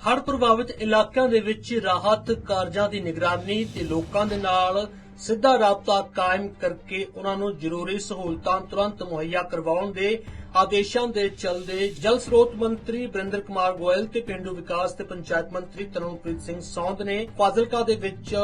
ਹੜ੍ਹ ਪ੍ਰਭਾਵਿਤ ਇਲਾਕਿਆਂ ਦੇ ਵਿੱਚ ਰਾਹਤ ਕਾਰਜਾਂ ਦੀ ਨਿਗਰਾਨੀ ਤੇ ਲੋਕਾਂ ਦੇ ਨਾਲ ਸਿੱਧਾ ਰਾਬਤਾ ਕਾਇਮ ਕਰਕੇ ਉਹਨਾਂ ਨੂੰ ਜ਼ਰੂਰੀ ਸਹੂਲਤਾਂ ਤੁਰੰਤ ਮੁਹੱਈਆ ਕਰਵਾਉਣ ਦੇ ਆਦੇਸ਼ਾਂ ਦੇ ਚਲਦੇ ਜਲ ਸਰੋਤ ਮੰਤਰੀ ਬਰਿੰਦਰ ਕੁਮਾਰ ਗੋਇਲ ਤੇ ਪਿੰਡੂ ਵਿਕਾਸ ਤੇ ਪੰਚਾਇਤ ਮੰਤਰੀ ਤਰਨਪ੍ਰੀਤ ਸਿੰਘ ਸੌਂਦ ਨੇ ਫਾਜ਼ਿਲਕਾ ਦੇ ਵਿੱਚ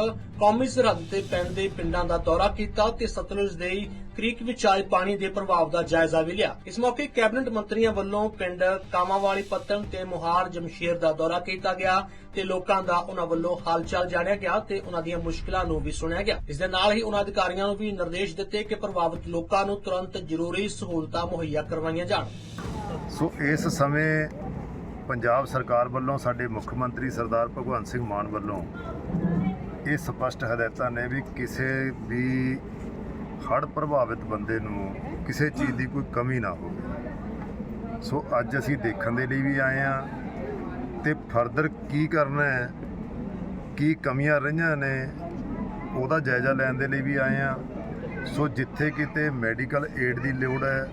ਕੌਮੀ ਸਰਹੱਦ ਤੇ ਪੈਂਦੇ ਪਿੰਡਾਂ ਦਾ ਦੌਰਾ ਕੀਤਾ ਤੇ ਸਤਲੁਜ ਦੇ ਕ੍ਰੀਕ ਵਿੱਚ ਆਏ ਪਾਣੀ ਦੇ ਪ੍ਰਭਾਵ ਦਾ ਜਾਇਜ਼ਾ ਵੀ ਲਿਆ। ਇਸ ਮੌਕੇ ਕੈਬਨਿਟ ਮੰਤਰੀਆਂ ਵੱਲੋਂ ਪਿੰਡ ਕਾਮਾਵਾਲੀ ਪੱਤਣ ਤੇ ਮੁਹਾਰ ਜਮਸ਼ੇਰ ਦਾ ਦੌਰਾ ਕੀਤਾ ਗਿਆ ਤੇ ਲੋਕਾਂ ਦਾ ਉਹਨਾਂ ਵੱਲੋਂ ਹਾਲਚਾਲ ਜਾਣਿਆ ਗਿਆ ਤੇ ਉਹਨਾਂ ਦੀਆਂ ਮੁਸ਼ਕਲਾਂ ਨੂੰ ਵੀ ਸੁਣਿਆ ਗਿਆ। ਇਸ ਦੇ ਨਾਲ ਹੀ ਉਹਨਾਂ ਅਧਿਕਾਰੀਆਂ ਨੂੰ ਵੀ ਨਿਰਦੇਸ਼ ਦਿੱਤੇ ਕਿ ਪ੍ਰਭਾਵਿਤ ਲੋਕਾਂ ਨੂੰ ਤੁਰੰਤ ਜ਼ਰੂਰੀ ਸਹੂਲਤਾਂ ਮੁਹੱਈਆ ਕਰਵਾਈਆਂ ਜਾਣ ਸੋ ਇਸ ਸਮੇਂ ਪੰਜਾਬ ਸਰਕਾਰ ਵੱਲੋਂ ਸਾਡੇ ਮੁੱਖ ਮੰਤਰੀ ਸਰਦਾਰ ਭਗਵੰਤ ਸਿੰਘ ਮਾਨ ਵੱਲੋਂ ਇਹ ਸਪਸ਼ਟ ਹਦਾਇਤਾਂ ਨੇ ਵੀ ਕਿਸੇ ਵੀ ਹੜ੍ਹ ਪ੍ਰਭਾਵਿਤ ਬੰਦੇ ਨੂੰ ਕਿਸੇ ਚੀਜ਼ ਦੀ ਕੋਈ ਕਮੀ ਨਾ ਹੋਵੇ। ਸੋ ਅੱਜ ਅਸੀਂ ਦੇਖਣ ਦੇ ਲਈ ਵੀ ਆਏ ਆ ਤੇ ਫਰਦਰ ਕੀ ਕਰਨਾ ਹੈ, ਕੀ ਕਮੀਆਂ ਰਹੀਆਂ ਨੇ, ਉਹਦਾ ਜਾਇਜ਼ਾ ਲੈਣ ਦੇ ਲਈ ਵੀ ਆਏ ਆ ਸੋ ਜਿੱਥੇ ਕਿਤੇ ਮੈਡੀਕਲ ਏਡ ਦੀ ਲੋੜ ਹੈ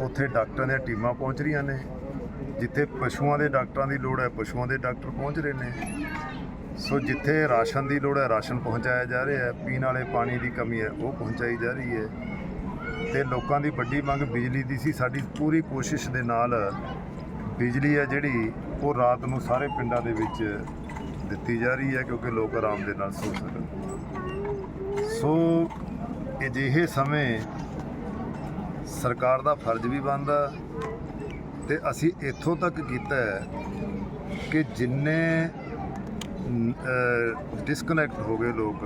ਉੱਥੇ ਡਾਕਟਰਾਂ ਦੀਆਂ ਟੀਮਾਂ ਪਹੁੰਚ ਰਹੀਆਂ ਨੇ, ਜਿੱਥੇ ਪਸ਼ੂਆਂ ਦੇ ਡਾਕਟਰਾਂ ਦੀ ਲੋੜ ਹੈ, ਪਸ਼ੂਆਂ ਦੇ ਡਾਕਟਰ ਪਹੁੰਚ ਰਹੇ ਨੇ। ਸੋ ਜਿੱਥੇ ਰਾਸ਼ਨ ਦੀ ਲੋੜ ਹੈ, ਰਾਸ਼ਨ ਪਹੁੰਚਾਇਆ ਜਾ ਰਿਹਾ ਹੈ, ਪੀਣ ਵਾਲੇ ਪਾਣੀ ਦੀ ਕਮੀ ਹੈ, ਉਹ ਪਹੁੰਚਾਈ ਜਾ ਰਹੀ ਹੈ। ਤੇ ਲੋਕਾਂ ਦੀ ਵੱਡੀ ਮੰਗ ਬਿਜਲੀ ਦੀ ਸੀ। ਸਾਡੀ ਪੂਰੀ ਕੋਸ਼ਿਸ਼ ਦੇ ਨਾਲ ਬਿਜਲੀ ਹੈ ਜਿਹੜੀ, ਉਹ ਰਾਤ ਨੂੰ ਸਾਰੇ ਪਿੰਡਾਂ ਦੇ ਵਿੱਚ ਦਿੱਤੀ ਜਾ ਰਹੀ ਹੈ, ਕਿਉਂਕਿ ਲੋਕ ਆਰਾਮ ਦੇ ਨਾਲ ਸੋ ਸਕਣ। ਸੋ ਅਜਿਹੇ ਸਮੇਂ ਸਰਕਾਰ ਦਾ ਫਰਜ਼ ਵੀ ਬਣਦਾ ਤੇ ਅਸੀਂ ਇੱਥੋਂ ਤੱਕ ਕੀਤਾ ਹੈ ਕਿ ਜਿੰਨੇ ਡਿਸਕਨੈਕਟ ਹੋ ਗਏ ਲੋਕ,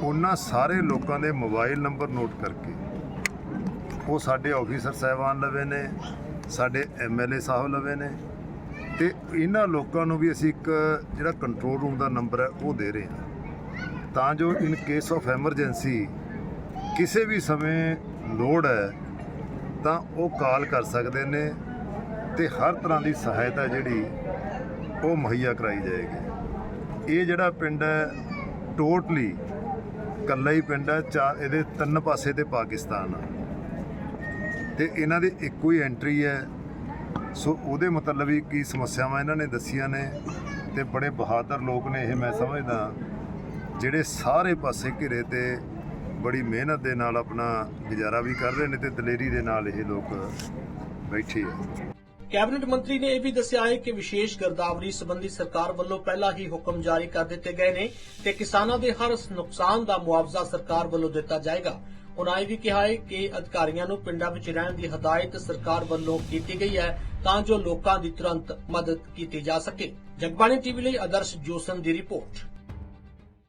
ਉਹਨਾਂ ਸਾਰੇ ਲੋਕਾਂ ਦੇ ਮੋਬਾਈਲ ਨੰਬਰ ਨੋਟ ਕਰਕੇ। ਉਹ ਸਾਡੇ ਆਫੀਸਰ ਸਾਹਿਬਾਨ ਲਵੇ ਨੇ, ਸਾਡੇ ਐਮਐਲਏ ਸਾਹਿਬ ਲਵੇ ਨੇ, ਤੇ ਇਹਨਾਂ ਲੋਕਾਂ ਨੂੰ ਵੀ ਅਸੀਂ ਇੱਕ ਜਿਹੜਾ ਕੰਟਰੋਲ ਰੂਮ ਦਾ ਨੰਬਰ ਹੈ, ਉਹ ਦੇ ਰਹੇ ਹਾਂ। ਤਾਂ ਜੋ ਇਨ ਕੇਸ ਆਫ ਐਮਰਜੈਂਸੀ ਕਿਸੇ ਵੀ ਸਮੇਂ ਲੋੜ ਹੈ, ਤਾਂ ਉਹ ਕਾਲ ਕਰ ਸਕਦੇ ਨੇ ਤੇ ਹਰ ਤਰ੍ਹਾਂ ਦੀ ਸਹਾਇਤਾ ਜਿਹੜੀ ਉਹ ਮੁਹੱਈਆ ਕਰਾਈ ਜਾਏਗੀ। ਇਹ ਜਿਹੜਾ ਪਿੰਡ ਹੈ, ਟੋਟਲੀ ਕੱਲਾ ਹੀ ਪਿੰਡ ਹੈ, ਚਾਰ ਇਹਦੇ ਤਿੰਨ ਪਾਸੇ ਤੇ ਪਾਕਿਸਤਾਨ ਆ। ਤੇ ਇਹਨਾਂ ਦੀ ਇੱਕੋ ਹੀ ਐਂਟਰੀ ਹੈ। ਸੋ ਉਹਦੇ ਮਤਲਬ ਹੀ ਕੀ ਸਮੱਸਿਆਵਾਂ ਇਹਨਾਂ ਨੇ ਦੱਸੀਆਂ ਨੇ ਤੇ ਬੜੇ ਬਹਾਦਰ ਲੋਕ ਨੇ ਇਹ ਮੈਂ ਸਮਝਦਾ, ਜਿਹੜੇ ਸਾਰੇ ਪਾਸੇ ਘਿਰੇ ਤੇ ਬੜੀ ਮਿਹਨਤ ਦੇ ਨਾਲ ਆਪਣਾ ਗੁਜ਼ਾਰਾ ਵੀ ਕਰ ਰਹੇ ਨੇ ਤੇ ਦਲੇਰੀ ਦੇ ਨਾਲ ਇਹ ਲੋਕ ਬੈਠੇ ਆ। ਕੈਬਨਿਟ ਮੰਤਰੀ ਨੇ ਇਹ ਵੀ ਦੱਸਿਆ ਹੈ ਕਿ ਵਿਸ਼ੇਸ਼ ਗਰਦਾਵਰੀ ਸੰਬੰਧੀ ਸਰਕਾਰ ਵੱਲੋਂ ਪਹਿਲਾਂ ਹੀ ਹੁਕਮ ਜਾਰੀ ਕਰ ਦਿੱਤੇ ਗਏ ਨੇ ਤੇ ਕਿਸਾਨਾਂ ਦੇ ਹਰ ਨੁਕਸਾਨ ਦਾ ਮੁਆਵਜ਼ਾ ਸਰਕਾਰ ਵੱਲੋਂ ਦਿੱਤਾ ਜਾਏਗਾ। ਉਨ੍ਹਾਂ ਇਹ ਵੀ ਕਿਹਾ ਹੈ ਕਿ ਅਧਿਕਾਰੀਆਂ ਨੂੰ ਪਿੰਡਾਂ ਵਿੱਚ ਰਹਿਣ ਦੀ ਹਦਾਇਤ ਸਰਕਾਰ ਵੱਲੋਂ ਕੀਤੀ ਗਈ ਹੈ ਤਾਂ ਜੋ ਲੋਕਾਂ ਦੀ ਤੁਰੰਤ ਮਦਦ ਕੀਤੀ ਜਾ ਸਕੇ। ਜਗਬਾਣੀ ਟੀਵੀ ਲਈ ਆਦਰਸ਼ ਜੋਸਨ ਦੀ ਰਿਪੋਰਟ।